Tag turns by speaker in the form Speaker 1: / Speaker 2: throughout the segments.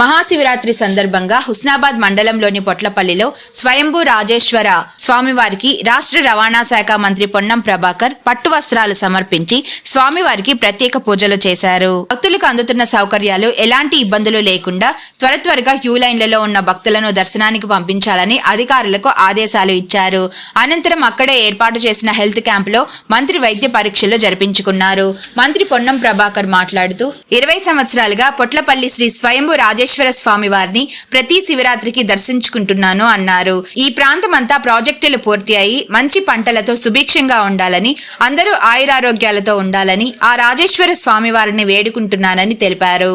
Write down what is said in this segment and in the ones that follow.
Speaker 1: మహాశివరాత్రి సందర్భంగా హుస్నాబాద్ మండలంలోని పొట్లపల్లిలో స్వయంభూ రాజేశ్వర స్వామివారికి రాష్ట్ర రవాణా శాఖ మంత్రి పొన్నం ప్రభాకర్ పట్టు వస్త్రాలు సమర్పించి స్వామివారికి ప్రత్యేక పూజలు చేశారు. భక్తులకు అందుతున్న సౌకర్యాలు ఎలాంటి ఇబ్బందులు లేకుండా త్వర త్వరగా క్యూ లైన్లలో ఉన్న భక్తులను దర్శనానికి పంపించాలని అధికారులకు ఆదేశాలు ఇచ్చారు. అనంతరం అక్కడే ఏర్పాటు చేసిన హెల్త్ క్యాంపులో మంత్రి వైద్య పరీక్షలు జరిపించుకున్నారు. మంత్రి పొన్నం ప్రభాకర్ మాట్లాడుతూ ఇరవై సంవత్సరాలుగా పొట్లపల్లి శ్రీ స్వయంభూ రాజేశ్వర స్వామి వారిని ప్రతి శివరాత్రికి దర్శించుకుంటున్నాను అన్నారు ఈ ప్రాంతమంతా ప్రాజెక్టులు పూర్తి అయి మంచి పంటలతో సుభిక్షంగా ఉండాలని అందరూ ఆయురారోగ్యాలతో ఉండాలని ఆ రాజేశ్వర స్వామి వారిని వేడుకుంటున్నానని తెలిపారు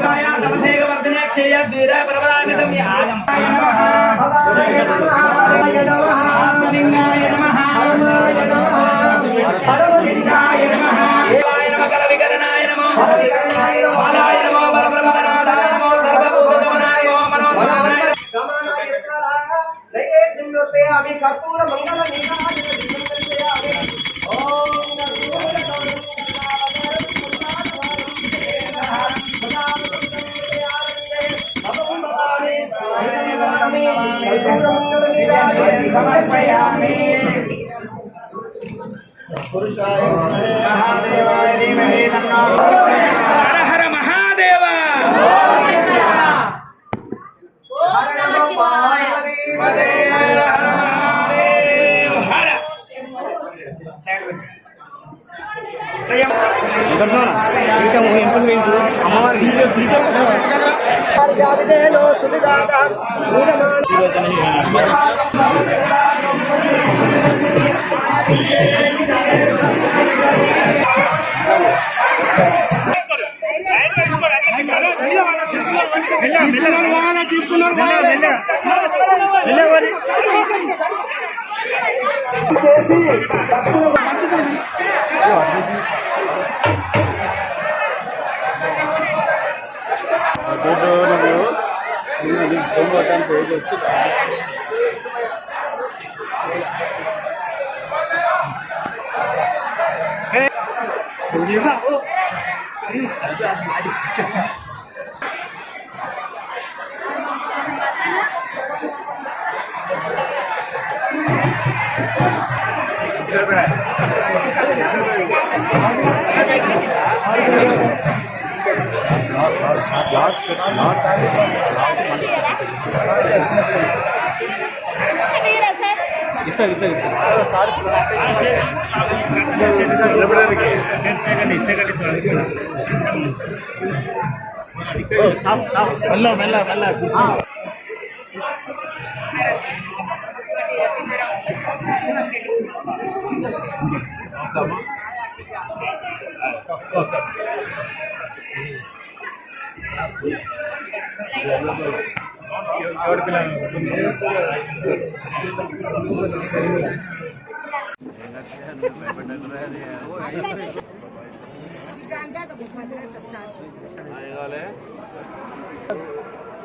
Speaker 1: ప్రయాణేవర్ధనే క్షేయ ద్వీర పర్వదామితం
Speaker 2: కర్పూర మంగళ సమర్పయామి
Speaker 3: హర హర పెట్టాము ఎంపిక వేయించు అమ్మవారి తీసుకున్నారు తీసుకున్నారు
Speaker 2: జాబిదేనో సుడిదాత ಇತ್ತ
Speaker 3: ಇತ್ತ ಮೆಲ್ಲ ಮೆಲ್ಲ ಮೆಲ್ಲ Thank you.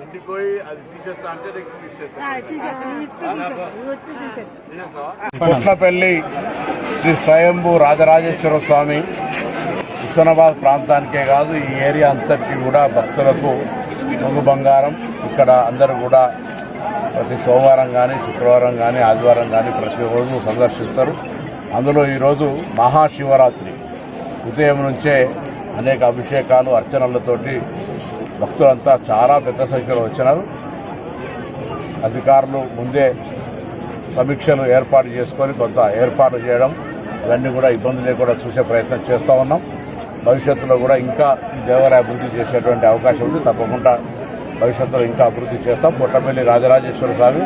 Speaker 4: ఇంటికి పోయి అది తీసేస్తా అంటే నీకు తీసేస్తా పుట్లపల్లి శ్రీ స్వయంభూ రాజరాజేశ్వర స్వామి హుస్నాబాద్ ప్రాంతానికే కాదు ఈ ఏరియా అంతటికి కూడా భక్తులకు ముందు బంగారం. ఇక్కడ అందరూ కూడా ప్రతి సోమవారం కానీ శుక్రవారం కానీ ఆదివారం కానీ ప్రతిరోజు సందర్శిస్తారు. అందులో ఈరోజు మహాశివరాత్రి. ఉదయం నుంచే అనేక అభిషేకాలు అర్చనలతోటి భక్తులంతా చాలా పెద్ద సంఖ్యలో వచ్చినారు. అధికారులు ముందే సమీక్షలు ఏర్పాటు చేసుకొని కొంత ఏర్పాటు చేయడం ఇవన్నీ కూడా ఇబ్బంది లేకుండా చూసే ప్రయత్నం చేస్తూ ఉన్నాం. భవిష్యత్తులో కూడా ఇంకా దేవాలయ అభివృద్ధి చేసేటువంటి అవకాశం ఉంది. తప్పకుండా భవిష్యత్తులో ఇంకా అభివృద్ధి చేస్తాం. పుట్టపల్లి రాజరాజేశ్వర స్వామి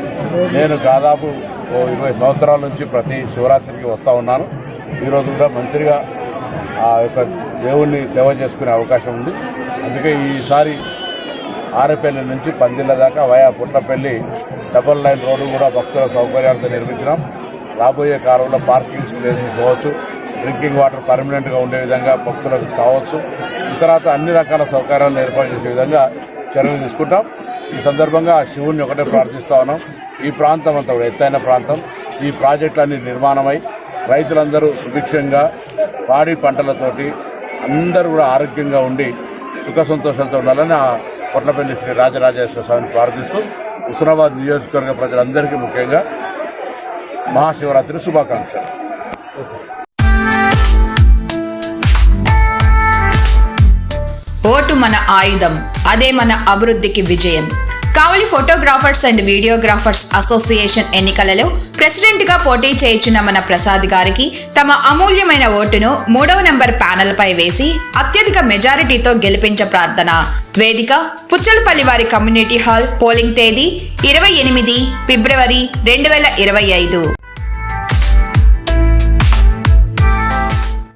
Speaker 4: నేను దాదాపు ఓ ఇరవై సంవత్సరాల నుంచి ప్రతి శివరాత్రికి వస్తూ ఉన్నాను. ఈరోజు కూడా మంత్రిగా ఆ యొక్క దేవుణ్ణి సేవ చేసుకునే అవకాశం ఉంది. అందుకే ఈసారి ఆరేపల్లి నుంచి పందిళ్ళ దాకా via Puttapalli double line road కూడా భక్తుల సౌకర్యాలతో నిర్మించినాం. రాబోయే కాలంలో పార్కింగ్ ప్లేసెస్ కావచ్చు డ్రింకింగ్ వాటర్ పర్మనెంట్గా ఉండే విధంగా భక్తులకు కావచ్చు. తర్వాత అన్ని రకాల సౌకర్యాలను ఏర్పాటు చేసే విధంగా చర్యలు తీసుకుంటాం. ఈ సందర్భంగా శివుణ్ణి ఒకటే ప్రార్థిస్తా ఉన్నాం. ఈ ప్రాంతం అంతా కూడా ఎత్తైన ప్రాంతం. ఈ ప్రాజెక్టులన్నీ నిర్మాణమై రైతులందరూ సుభిక్షంగా పాడి పంటలతోటి అందరూ కూడా ఆరోగ్యంగా ఉండి సుఖ సంతోషాలతో ఉండాలని ఆ కొట్లపల్లి శ్రీ రాజరాజేశ్వర స్వామిని ప్రార్థిస్తూ హుస్నాబాద్ నియోజకవర్గ ప్రజలందరికీ ముఖ్యంగా మహాశివరాత్రి శుభాకాంక్షలు.
Speaker 1: ఓటు మన ఆయుధం అదే మన అభివృద్ధికి విజయం. Kavali photographers and videographers association ఎన్నికలలో ప్రెసిడెంట్గా పోటీ చేయుచున్న మన ప్రసాద్ గారికి తమ అమూల్యమైన ఓటును మూడవ నంబర్ ప్యానెల్ పై వేసి అత్యధిక మెజారిటీతో గెలిపించ ప్రార్థన. వేదిక పుచ్చలపల్లి వారి కమ్యూనిటీ హాల్ పోలింగ్ తేదీ ఇరవై ఎనిమిది ఫిబ్రవరి రెండు వేల ఇరవై ఐదు.